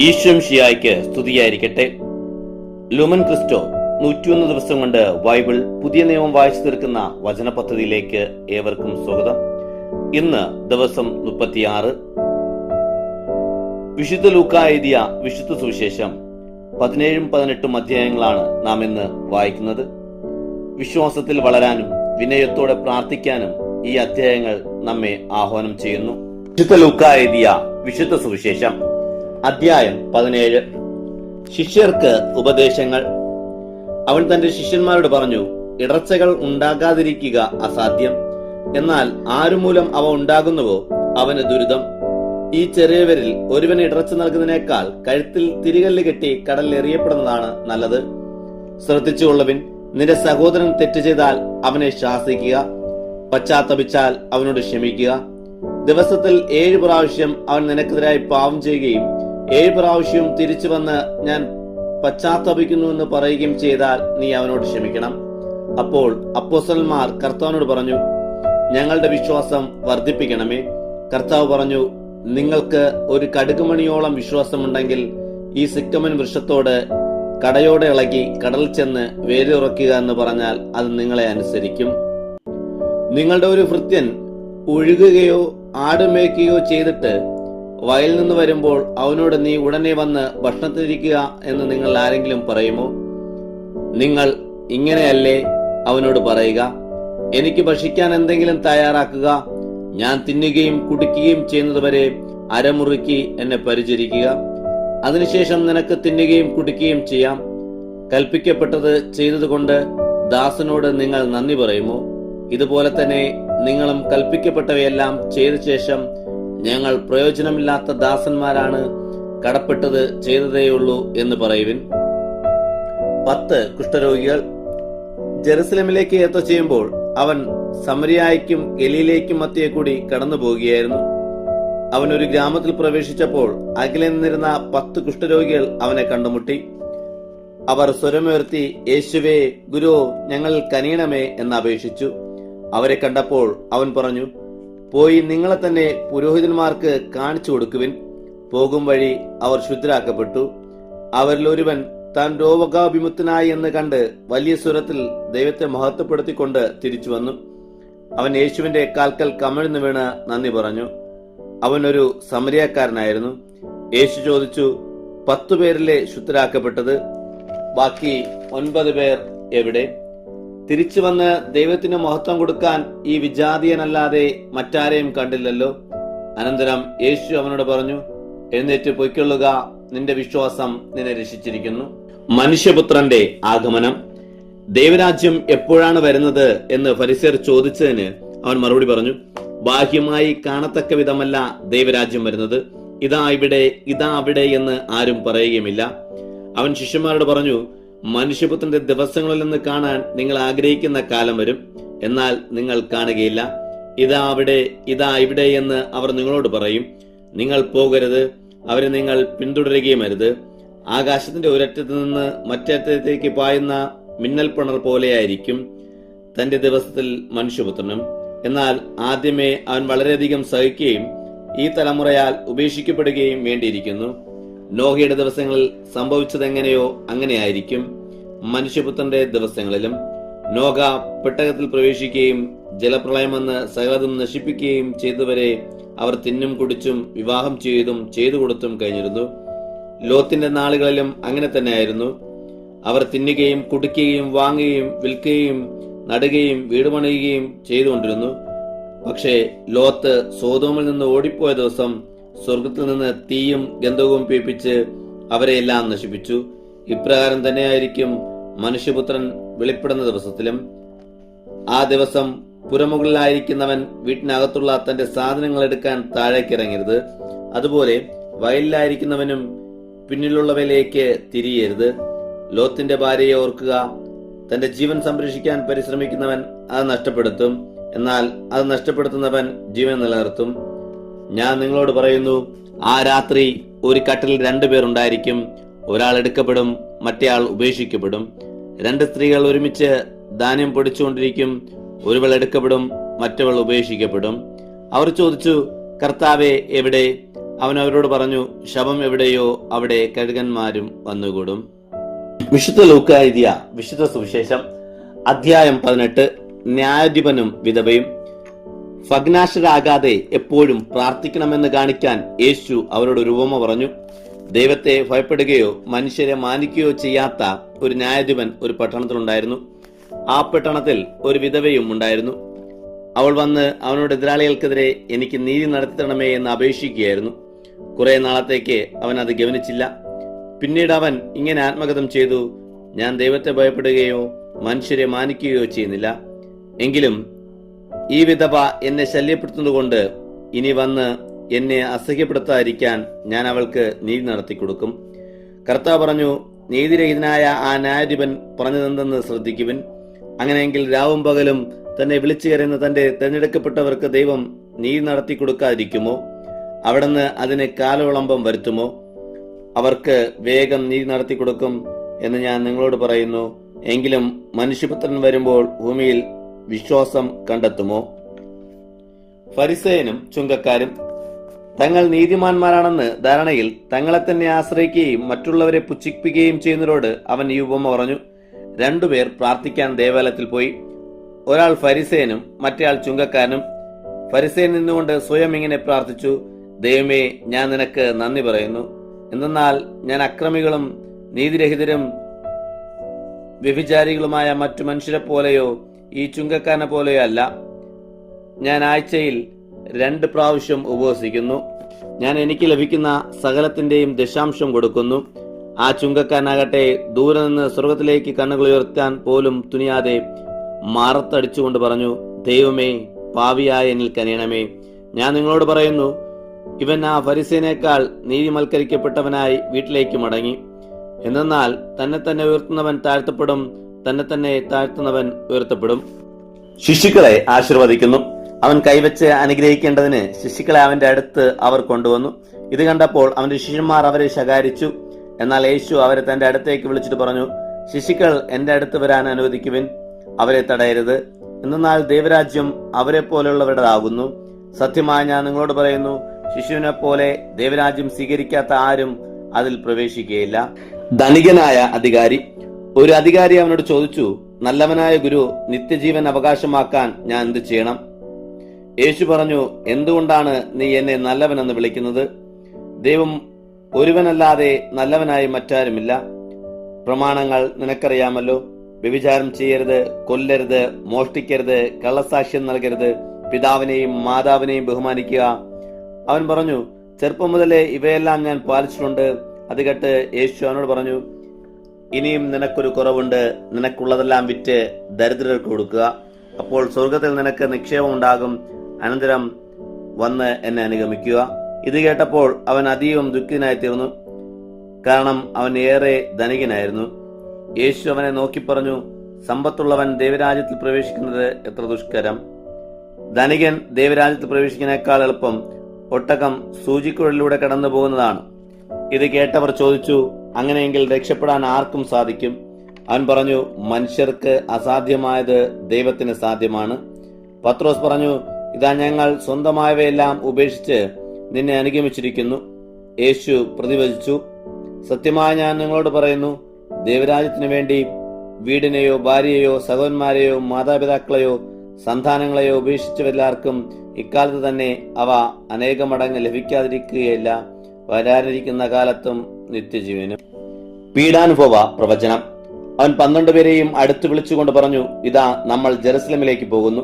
ഈശ്വം ഷിയായ്ക്ക് സ്തുതിയായിരിക്കട്ടെ. Lumen Cristo നൂറ്റിയൊന്ന് ദിവസം കൊണ്ട് ബൈബിൾ പുതിയ നിയമം വായിച്ചു തീർക്കുന്ന വചന പദ്ധതിയിലേക്ക് ഏവർക്കും സ്വാഗതം. ഇന്ന് ദിവസം മുപ്പത്തിയാറ്. വിശുദ്ധ ലൂക്ക എഴുതിയ വിശുദ്ധ സുവിശേഷം പതിനേഴും പതിനെട്ടും അധ്യായങ്ങളാണ് നാം ഇന്ന് വായിക്കുന്നത്. വിശ്വാസത്തിൽ വളരാനും വിനയത്തോടെ പ്രാർത്ഥിക്കാനും ഈ അധ്യായങ്ങൾ നമ്മെ ആഹ്വാനം ചെയ്യുന്നു. വിശുദ്ധ ലൂക്ക എഴുതിയ വിശുദ്ധ സുവിശേഷം അധ്യായം പതിനേഴ്. ശിഷ്യർക്ക് ഉപദേശങ്ങൾ. അവൻ തന്റെ ശിഷ്യന്മാരോട് പറഞ്ഞു ഇടർച്ചകൾ ഉണ്ടാകാതിരിക്കുക അസാധ്യം. എന്നാൽ ആരുമൂലം അവ ഉണ്ടാകുന്നുവോ അവന് ദുരിതം. ഈ ചെറിയവരിൽ ഒരുവന് ഇടർച്ച നൽകുന്നതിനേക്കാൾ കഴുത്തിൽ തിരികല്ല് കെട്ടി കടലിൽ എറിയപ്പെടുന്നതാണ് നല്ലത്. ശ്രദ്ധിച്ചുകൊള്ളവിൻ നിന്റെ സഹോദരൻ തെറ്റ് ചെയ്താൽ അവനെ ശാസിക്കുക. പശ്ചാത്തപിച്ചാൽ അവനോട് ക്ഷമിക്കുക. ദിവസത്തിൽ ഏഴ് പ്രാവശ്യം അവൻ നിനക്കെതിരായി പാവം ചെയ്യുകയും ഏഴ് പ്രാവശ്യവും തിരിച്ചു വന്ന് ഞാൻ പശ്ചാത്തപിക്കുന്നു എന്ന് പറയുകയും ചെയ്താൽ നീ അവനോട് ക്ഷമിക്കണം. അപ്പോൾ അപ്പോസന്മാർ കർത്താവിനോട് പറഞ്ഞു ഞങ്ങളുടെ വിശ്വാസം വർദ്ധിപ്പിക്കണമേ. കർത്താവ് പറഞ്ഞു നിങ്ങൾക്ക് ഒരു കടുകുമണിയോളം വിശ്വാസമുണ്ടെങ്കിൽ ഈ സിക്കമൻ വൃക്ഷത്തോട് കടയോടെ ഇളകി കടൽ ചെന്ന് വേരുറക്കുക എന്ന് പറഞ്ഞാൽ അത് നിങ്ങളെ അനുസരിക്കും. നിങ്ങളുടെ ഒരു ഭൃത്യൻ ഒഴുകുകയോ ആടുമേക്കുകയോ ചെയ്തിട്ട് വയലിൽ നിന്ന് വരുമ്പോൾ അവനോട് നീ ഉടനെ വന്ന് ഭക്ഷണത്തിരിക്കുക എന്ന് നിങ്ങൾ ആരെങ്കിലും പറയുമോ? നിങ്ങൾ ഇങ്ങനെയല്ലേ അവനോട് പറയുക? എനിക്ക് ഭക്ഷിക്കാൻ എന്തെങ്കിലും തയ്യാറാക്കുക. ഞാൻ തിന്നുകയും കുടിക്കുകയും ചെയ്യുന്നതുവരെ അരമുറുക്കി എന്നെ പരിചരിക്കുക. അതിനുശേഷം നിനക്ക് തിന്നുകയും കുടിക്കുകയും ചെയ്യാം. കൽപ്പിക്കപ്പെട്ടത് ചെയ്തതുകൊണ്ട് ദാസനോട് നിങ്ങൾ നന്ദി പറയുമോ? ഇതുപോലെ തന്നെ നിങ്ങളും കൽപ്പിക്കപ്പെട്ടവയെല്ലാം ചെയ്ത ശേഷം ഞങ്ങൾ പ്രയോജനമില്ലാത്ത ദാസന്മാരാണ് കടപ്പെട്ടത് ചെയ്തതേയുള്ളൂ എന്ന് പറയുവിൻ. പത്ത് കുഷ്ഠരോഗികൾ ജെറുസലമിലേക്ക് യാത്ര ചെയ്യുമ്പോൾ അവൻ സമരിയായ്ക്കും എലിയിലേക്കും മത്തിയെ കൂടി കടന്നു പോകുകയായിരുന്നു അവൻ ഒരു ഗ്രാമത്തിൽ പ്രവേശിച്ചപ്പോൾ അകലെ നിന്നിരുന്ന പത്ത് കുഷ്ഠരോഗികൾ അവനെ കണ്ടുമുട്ടി. അവർ സ്വരമുയർത്തി യേശുവേ ഗുരു ഞങ്ങൾ കനിയണമേ എന്ന് അപേക്ഷിച്ചു. അവരെ കണ്ടപ്പോൾ അവൻ പറഞ്ഞു പോയി നിങ്ങളെ തന്നെ പുരോഹിതന്മാർക്ക് കാണിച്ചു കൊടുക്കുവിൻ. പോകും വഴി അവർ ശുദ്ധരാക്കപ്പെട്ടു. അവരിൽ ഒരുവൻ താൻ രോഗാഭിമുക്തനായി എന്ന് കണ്ട് വലിയ സ്വരത്തിൽ ദൈവത്തെ മഹത്വപ്പെടുത്തിക്കൊണ്ട് തിരിച്ചു വന്നു. അവൻ യേശുവിന്റെ കാൽക്കൽ കമഴ്ന്നു വീണ് നന്ദി പറഞ്ഞു. അവൻ ഒരു സമരിയക്കാരനായിരുന്നു. യേശു ചോദിച്ചു പത്തു പേരിലെ ശുദ്ധരാക്കപ്പെട്ടത്? ബാക്കി ഒൻപത് പേർ എവിടെ? തിരിച്ചു വന്ന് ദൈവത്തിന് മഹത്വം കൊടുക്കാൻ ഈ വിജാതീയനല്ലാതെ മറ്റാരെയും കണ്ടില്ലല്ലോ? അനന്തരം യേശു അവനോട് പറഞ്ഞു എഴുന്നേറ്റ് പൊയ്ക്കൊള്ളുക. നിന്റെ വിശ്വാസം നിന്നെ രക്ഷിച്ചിരിക്കുന്നു. മനുഷ്യപുത്രന്റെ ആഗമനം. ദൈവരാജ്യം എപ്പോഴാണ് വരുന്നത് എന്ന് ഫരിസർ ചോദിച്ചതിന് അവൻ മറുപടി പറഞ്ഞു ബാഹ്യമായി കാണത്തക്ക വിധമല്ല ദൈവരാജ്യം വരുന്നത്. ഇതാ ഇവിടെ ഇതാ അവിടെ എന്ന് ആരും പറയുകയുമില്ല. അവൻ ശിഷ്യന്മാരോട് പറഞ്ഞു മനുഷ്യപുത്രന്റെ ദിവസങ്ങളിൽ നിന്ന് കാണാൻ നിങ്ങൾ ആഗ്രഹിക്കുന്ന കാലം വരും. എന്നാൽ നിങ്ങൾ കാണുകയില്ല. ഇതാ അവിടെ ഇതാ ഇവിടെ എന്ന് അവർ നിങ്ങളോട് പറയും. നിങ്ങൾ പോകരുത്. അവരെ നിങ്ങൾ പിന്തുടരുകയും അരുത് ആകാശത്തിന്റെ ഒരറ്റത്ത് നിന്ന് മറ്ററ്റത്തേക്ക് പായുന്ന മിന്നൽ പണർ പോലെയായിരിക്കും തന്റെ ദിവസത്തിൽ മനുഷ്യപുത്രനും. എന്നാൽ ആദ്യമേ അവൻ വളരെയധികം സഹിക്കുകയും ഈ തലമുറയാൽ ഉപേക്ഷിക്കപ്പെടുകയും വേണ്ടിയിരിക്കുന്നു. നോഹയുടെ ദിവസങ്ങളിൽ സംഭവിച്ചതെങ്ങനെയോ അങ്ങനെയായിരിക്കും മനുഷ്യപുത്രന്റെ ദിവസങ്ങളിലും. നോഹ പെട്ടകത്തിൽ പ്രവേശിക്കുകയും ജലപ്രളയം ജലപ്രളയമെന്ന് സകലതും നശിപ്പിക്കുകയും ചെയ്തവരെ അവർ തിന്നും കുടിച്ചും വിവാഹം ചെയ്തും ചെയ്തു കൊടുത്തും കഴിഞ്ഞിരുന്നു. ലോത്തിന്റെ നാളുകളിലും അങ്ങനെ തന്നെയായിരുന്നു. അവർ തിന്നുകയും കുടിക്കുകയും വാങ്ങുകയും വിൽക്കുകയും നടുകയും വീട് പണിയുകയും ചെയ്തുകൊണ്ടിരുന്നു. പക്ഷേ ലോത്ത് സോതോമിൽ നിന്ന് ഓടിപ്പോയ ദിവസം സ്വർഗത്തിൽ നിന്ന് തീയും ഗന്ധവും പീപ്പിച്ച് അവരെയെല്ലാം നശിപ്പിച്ചു. ഇപ്രകാരം തന്നെയായിരിക്കും മനുഷ്യപുത്രൻ വെളിപ്പെടുന്ന ദിവസത്തിലും. ആ ദിവസം പുരമുകളിലായിരിക്കുന്നവൻ വീട്ടിനകത്തുള്ള തന്റെ സാധനങ്ങൾ എടുക്കാൻ താഴേക്ക് താഴേക്കിറങ്ങരുത്. അതുപോലെ വയലിലായിരിക്കുന്നവനും പിന്നിലുള്ളവയിലേക്ക് തിരിയരുത്. ലോത്തിന്റെ ഭാര്യയെ ഓർക്കുക. തന്റെ ജീവൻ സംരക്ഷിക്കാൻ പരിശ്രമിക്കുന്നവൻ അത് നഷ്ടപ്പെടുത്തും. എന്നാൽ അത് നഷ്ടപ്പെടുത്തുന്നവൻ ജീവൻ നിലനിർത്തും. ഞാൻ നിങ്ങളോട് പറയുന്നു ആ രാത്രി ഒരു കട്ടിൽ രണ്ടുപേരുണ്ടായിരിക്കും ഒരാൾ എടുക്കപ്പെടും മറ്റേയാൾ ഉപേക്ഷിക്കപ്പെടും. രണ്ട് സ്ത്രീകൾ ഒരുമിച്ച് ധാന്യം പൊടിച്ചുകൊണ്ടിരിക്കും. ഒരുവൾ എടുക്കപ്പെടും മറ്റവൾ ഉപേക്ഷിക്കപ്പെടും. അവർ ചോദിച്ചു കർത്താവെ എവിടെ? അവൻ അവരോട് പറഞ്ഞു ശവം എവിടെയോ അവിടെ കഴുകന്മാരും വന്നുകൂടും. വിശുദ്ധ ലൂക്കായ വിശുദ്ധ സുവിശേഷം അധ്യായം പതിനെട്ട് ന്യായാധിപനും വിധവയും. ഭഗ്നാശരാകാതെ എപ്പോഴും പ്രാർത്ഥിക്കണമെന്ന് കാണിക്കാൻ യേശു അവരോട് ഒരു ഉപമ പറഞ്ഞു. ദൈവത്തെ ഭയപ്പെടുകയോ മനുഷ്യരെ മാനിക്കുകയോ ചെയ്യാത്ത ഒരു ന്യായാധിപൻ ഒരു പട്ടണത്തിലുണ്ടായിരുന്നു. ആ പട്ടണത്തിൽ ഒരു വിധവയും ഉണ്ടായിരുന്നു. അവൾ വന്ന് അവനോട് എതിരാളികൾക്കെതിരെ എനിക്ക് നീതി നടത്തിത്തണമേ എന്ന് അപേക്ഷിക്കുകയായിരുന്നു. കുറെ നാളത്തേക്ക് അവൻ അത് ഗവനിച്ചില്ല. പിന്നീട് അവൻ ഇങ്ങനെ ആത്മഗതം ചെയ്തു ഞാൻ ദൈവത്തെ ഭയപ്പെടുകയോ മനുഷ്യരെ മാനിക്കുകയോ ചെയ്യുന്നില്ല. എങ്കിലും ഈ വിധവ എന്നെ ശല്യപ്പെടുത്തുന്നതുകൊണ്ട് ഇനി വന്ന് എന്നെ അസഹ്യപ്പെടുത്താതിരിക്കാൻ ഞാൻ അവൾക്ക് നീതി നടത്തി കൊടുക്കും. കർത്താവ് പറഞ്ഞു നീതിരഹിതനായ ആ ന്യായാധിപൻ പറഞ്ഞതെന്തെന്ന് ശ്രദ്ധിക്കുവിൻ. അങ്ങനെയെങ്കിൽ രാവും പകലും തന്നെ വിളിച്ചു കയറുന്ന തന്റെ തിരഞ്ഞെടുക്കപ്പെട്ടവർക്ക് ദൈവം നീതി നടത്തി കൊടുക്കാതിരിക്കുമോ? അവിടുന്ന് അതിന് കാലവിളംബം വരുത്തുമോ? അവർക്ക് വേഗം നീതി നടത്തി കൊടുക്കും എന്ന് ഞാൻ നിങ്ങളോട് പറയുന്നു. എങ്കിലും മനുഷ്യപുത്രൻ വരുമ്പോൾ ഭൂമിയിൽ വിശ്വാസം കണ്ടെത്തുമോ? ഫരിസേനും ചുങ്കക്കാരും തങ്ങൾ നീതിമാന്മാരാണെന്ന് ധാരണയിൽ തങ്ങളെ തന്നെ ആശ്രയിക്കുകയും മറ്റുള്ളവരെ പുച്ഛിപ്പിക്കുകയും ചെയ്യുന്നതോട് അവൻ ഈ ഉപമ പറഞ്ഞു. രണ്ടുപേർ പ്രാർത്ഥിക്കാൻ ദേവാലയത്തിൽ പോയി. ഒരാൾ ഫരിസേനും മറ്റേയാൾ ചുങ്കക്കാരനും. ഫരിസേൻ നിന്നുകൊണ്ട് സ്വയം ഇങ്ങനെ പ്രാർത്ഥിച്ചു ദൈവമേ ഞാൻ നിനക്ക് നന്ദി പറയുന്നു. എന്തെന്നാൽ ഞാൻ അക്രമികളും നീതിരഹിതരും വ്യഭിചാരികളുമായ മറ്റു മനുഷ്യരെ പോലെയോ ഈ ചുങ്കക്കാരനെ പോലെയല്ല. ഞാൻ ആഴ്ചയിൽ രണ്ട് പ്രാവശ്യം ഉപവസിക്കുന്നു. ഞാൻ എനിക്ക് ലഭിക്കുന്ന സകലത്തിന്റെയും ദശാംശം കൊടുക്കുന്നു. ആ ചുങ്കക്കാരനാകട്ടെ ദൂരെ നിന്ന് സ്വർഗത്തിലേക്ക് കണ്ണുകൾ ഉയർത്താൻ പോലും തുനിയാതെ മാറത്തടിച്ചുകൊണ്ട് പറഞ്ഞു ദൈവമേ പാവിയായ എന്നിൽ കനിയണമേ. ഞാൻ നിങ്ങളോട് പറയുന്നു ഇവൻ ആ ഫരിസേനേക്കാൾ നീതിമൽക്കരിക്കപ്പെട്ടവനായി വീട്ടിലേക്ക് മടങ്ങി. എന്തെന്നാൽ തന്നെ തന്നെ ഉയർത്തുന്നവൻ താഴ്ത്തപ്പെടും തന്നെ തന്നെ താഴ്ത്തുന്നവൻ ഉയർത്തപ്പെടും. ശിശുക്കളെ ആശീർവദിക്കുന്നു. അവൻ കൈവച്ച് അനുഗ്രഹിക്കേണ്ടതിന് ശിശുക്കളെ അവന്റെ അടുത്ത് അവർ കൊണ്ടുവന്നു. ഇത് കണ്ടപ്പോൾ അവന്റെ ശിഷ്യന്മാർ അവരെ ശകാരിച്ചു. എന്നാൽ യേശു അവരെ തന്റെ അടുത്തേക്ക് വിളിച്ചിട്ട് പറഞ്ഞു ശിശുക്കൾ എന്റെ അടുത്ത് വരാൻ അനുവദിക്കുവിൻ. അവരെ തടയരുത്. എന്നാൽ ദൈവരാജ്യം അവരെ പോലെയുള്ളവരുടേതാകുന്നു സത്യമായി ഞാൻ നിങ്ങളോട് പറയുന്നു ശിശുവിനെ പോലെ ദൈവരാജ്യം സ്വീകരിക്കാത്ത ആരും അതിൽ പ്രവേശിക്കുകയില്ല. ധനികനായ അധികാരി ഒരു അധികാരി അവനോട് ചോദിച്ചു നല്ലവനായ ഗുരു നിത്യജീവൻ അവകാശമാക്കാൻ ഞാൻ എന്ത് ചെയ്യണം? യേശു പറഞ്ഞു എന്തുകൊണ്ടാണ് നീ എന്നെ നല്ലവനെന്ന് വിളിക്കുന്നത്? ദൈവം ഒരുവനല്ലാതെ നല്ലവനായി മറ്റാരുമില്ല. പ്രമാണങ്ങൾ നിനക്കറിയാമല്ലോ. വ്യഭിചാരം ചെയ്യരുത് കൊല്ലരുത് മോഷ്ടിക്കരുത് കള്ളസാക്ഷ്യം നൽകരുത്. പിതാവിനെയും മാതാവിനെയും ബഹുമാനിക്കുക. അവൻ പറഞ്ഞു ചെറുപ്പം മുതലേ ഇവയെല്ലാം ഞാൻ പാലിച്ചിട്ടുണ്ട്. അത് കേട്ട് യേശു അവനോട് പറഞ്ഞു ഇനിയും നിനക്കൊരു കുറവുണ്ട്. നിനക്കുള്ളതെല്ലാം വിറ്റ് ദരിദ്രർക്ക് കൊടുക്കുക. അപ്പോൾ സ്വർഗത്തിൽ നിനക്ക് നിക്ഷേപം ഉണ്ടാകും അനന്തരം വന്ന് എന്നെ അനുഗമിക്കുക. ഇത് കേട്ടപ്പോൾ അവൻ അതീവം ദുഃഖിതനായി തീർന്നു കാരണം അവൻ ഏറെ ധനികനായിരുന്നു. യേശു അവനെ നോക്കി പറഞ്ഞു സമ്പത്തുള്ളവൻ ദൈവരാജ്യത്തിൽ പ്രവേശിക്കുന്നത് എത്ര ദുഷ്കരം. ധനികൻ ദൈവരാജ്യത്തിൽ പ്രവേശിക്കുന്നതിനേക്കാൾ എളുപ്പം ഒട്ടകം സൂചിക്കുഴലിലൂടെ കടന്നു പോകുന്നതാണ് ഇത് കേട്ടവർ ചോദിച്ചു അങ്ങനെയെങ്കിൽ രക്ഷപ്പെടാൻ ആർക്കും സാധിക്കും? അവൻ പറഞ്ഞു മനുഷ്യർക്ക് അസാധ്യമായത് ദൈവത്തിന് സാധ്യമാണ്. പത്രോസ് പറഞ്ഞു ഇതാ ഞങ്ങൾ സ്വന്തമായവയെല്ലാം ഉപേക്ഷിച്ച് നിന്നെ അനുഗമിച്ചിരിക്കുന്നു. യേശു പ്രതിവചിച്ചു സത്യമായി ഞാൻ നിങ്ങളോട് പറയുന്നു ദൈവരാജ്യത്തിനു വേണ്ടി വീടിനെയോ ഭാര്യയെയോ സഹോദരന്മാരെയോ മാതാപിതാക്കളെയോ സന്താനങ്ങളെയോ ഉപേക്ഷിച്ചവരെല്ലാവർക്കും ഇക്കാലത്ത് തന്നെ അവ അനേകമടങ്ങ് ലഭിക്കാതിരിക്കുകയില്ല. വരാനിരിക്കുന്ന കാലത്തും നിത്യജീവനും. പീഡാനുഭവ പ്രവചനം. അവൻ പന്ത്രണ്ട് പേരെയും അടുത്ത് വിളിച്ചുകൊണ്ട് പറഞ്ഞു ഇതാ നമ്മൾ ജെറുസലമിലേക്ക് പോകുന്നു.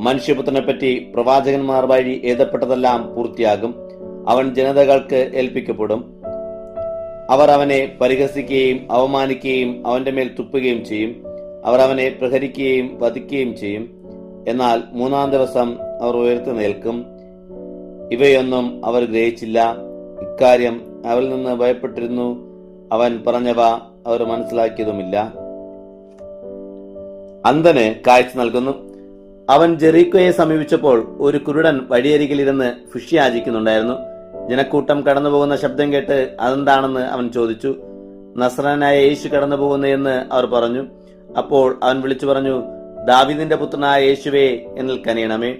മനുഷ്യപുത്രനെ പറ്റി പ്രവാചകന്മാർ വഴി എഴുതപ്പെട്ടതെല്ലാം പൂർത്തിയാകും. അവൻ ജനതകൾക്ക് ഏൽപ്പിക്കപ്പെടും. അവർ അവനെ പരിഹസിക്കുകയും അവമാനിക്കുകയും അവന്റെ മേൽ തുപ്പുകയും ചെയ്യും. അവർ അവനെ പ്രഹരിക്കുകയും വധിക്കുകയും ചെയ്യും. എന്നാൽ മൂന്നാം ദിവസം അവർ ഉയർത്തു നിൽക്കും. ഇവയൊന്നും അവർ ഗ്രഹിച്ചില്ല. ഇക്കാര്യം അവരിൽ നിന്ന് ഭയപ്പെട്ടിരുന്നു. അവൻ പറഞ്ഞവ അവർ മനസ്സിലാക്കിയതുമില്ല. അന്ധന് കാഴ്ച നൽകുന്നു. അവൻ ജെറീക്കോയെ സമീപിച്ചപ്പോൾ ഒരു കുരുടൻ വഴിയരികിലിരുന്ന് ഫിഷ് യാചിക്കുന്നുണ്ടായിരുന്നു. ജനക്കൂട്ടം കടന്നുപോകുന്ന ശബ്ദം കേട്ട് അതെന്താണെന്ന് അവൻ ചോദിച്ചു. നസ്രനായ യേശു കടന്നു പോകുന്നു എന്ന് അവർ പറഞ്ഞു. അപ്പോൾ അവൻ വിളിച്ചു പറഞ്ഞു ദാവിദിന്റെ പുത്രനായ യേശുവേ എന്നിൽ കനിയണമേ.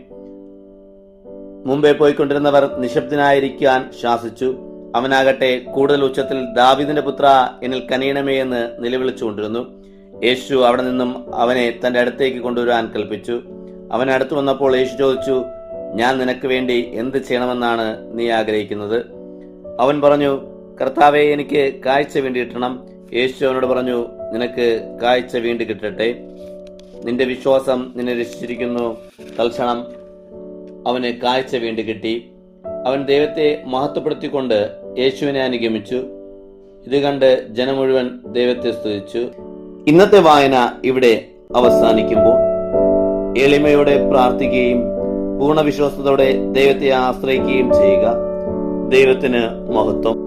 മുമ്പേ പോയിക്കൊണ്ടിരുന്നവർ നിശബ്ദനായിരിക്കാൻ ശാസിച്ചു. അവനാകട്ടെ കൂടുതൽ ഉച്ചത്തിൽ ദാവിദിന്റെ പുത്ര എന്നിൽ കനിയണമേ എന്ന് നിലവിളിച്ചുകൊണ്ടിരുന്നു. യേശു അവിടെ നിന്നും അവനെ തന്റെ അടുത്തേക്ക് കൊണ്ടുവരാൻ കൽപ്പിച്ചു. അവൻ അടുത്തു വന്നപ്പോൾ യേശു ചോദിച്ചു ഞാൻ നിനക്ക് വേണ്ടി എന്ത് ചെയ്യണമെന്നാണ് നീ ആഗ്രഹിക്കുന്നത്? അവൻ പറഞ്ഞു കർത്താവെ എനിക്ക് കാഴ്ച വേണ്ടി കിട്ടണം. യേശു അവനോട് പറഞ്ഞു നിനക്ക് കാഴ്ച വീണ്ടും കിട്ടട്ടെ. നിന്റെ വിശ്വാസം നിന്നെ രക്ഷിച്ചിരിക്കുന്നു. തൽക്ഷണം അവന് കാഴ്ച വീണ്ടും കിട്ടി. അവൻ ദൈവത്തെ മഹത്വപ്പെടുത്തിക്കൊണ്ട് യേശുവിനെ അനുഗമിച്ചു. ഇത് കണ്ട് ജനം മുഴുവൻ ദൈവത്തെ സ്തുതിച്ചു. ഇന്നത്തെ വായന ഇവിടെ അവസാനിക്കുമ്പോൾ എളിമയോടെ പ്രാർത്ഥിക്കുകയും പൂർണ വിശ്വാസത്തോടെ ദൈവത്തെ ആശ്രയിക്കുകയും ചെയ്യുക ദൈവത്തിന് മഹത്വം.